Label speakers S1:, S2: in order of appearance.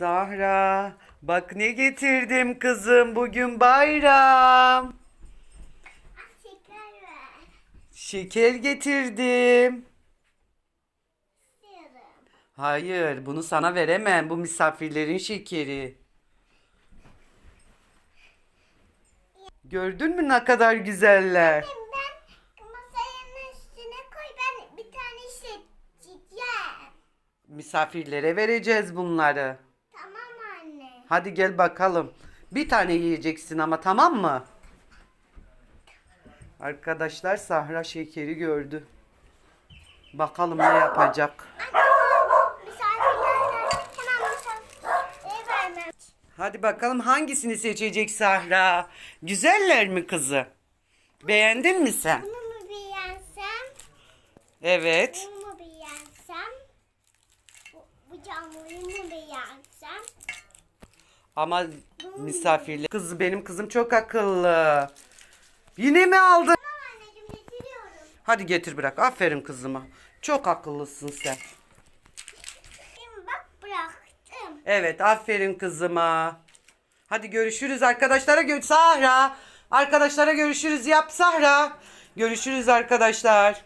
S1: Sahra, bak ne getirdim kızım. Bugün bayram.
S2: Şeker ver.
S1: Şeker getirdim.
S2: İstiyorum.
S1: Hayır, bunu sana veremem. Bu misafirlerin şekeri. Gördün mü ne kadar güzeller?
S2: Ben masanın üstüne koy. Ben bir tane seçeceğim.
S1: Misafirlere vereceğiz bunları. Hadi gel bakalım. Bir tane yiyeceksin ama tamam mı? Arkadaşlar Sahra şekeri gördü. Bakalım ne yapacak. Hadi bakalım hangisini seçecek Sahra? Güzeller mi kızı? Beğendin mi sen?
S2: Bunu mu beğensem?
S1: Evet.
S2: Bunu mu beğensem? Bu, bu camlıyı mı beğensem?
S1: Ama misafirler... Kız benim kızım çok akıllı. Yine mi aldın? Hadi getir bırak. Aferin kızıma. Çok akıllısın sen.
S2: Şimdi bak bıraktım.
S1: Evet aferin kızıma. Hadi görüşürüz arkadaşlara. Gö Sahra. Arkadaşlara görüşürüz. Yap Sahra. Görüşürüz arkadaşlar.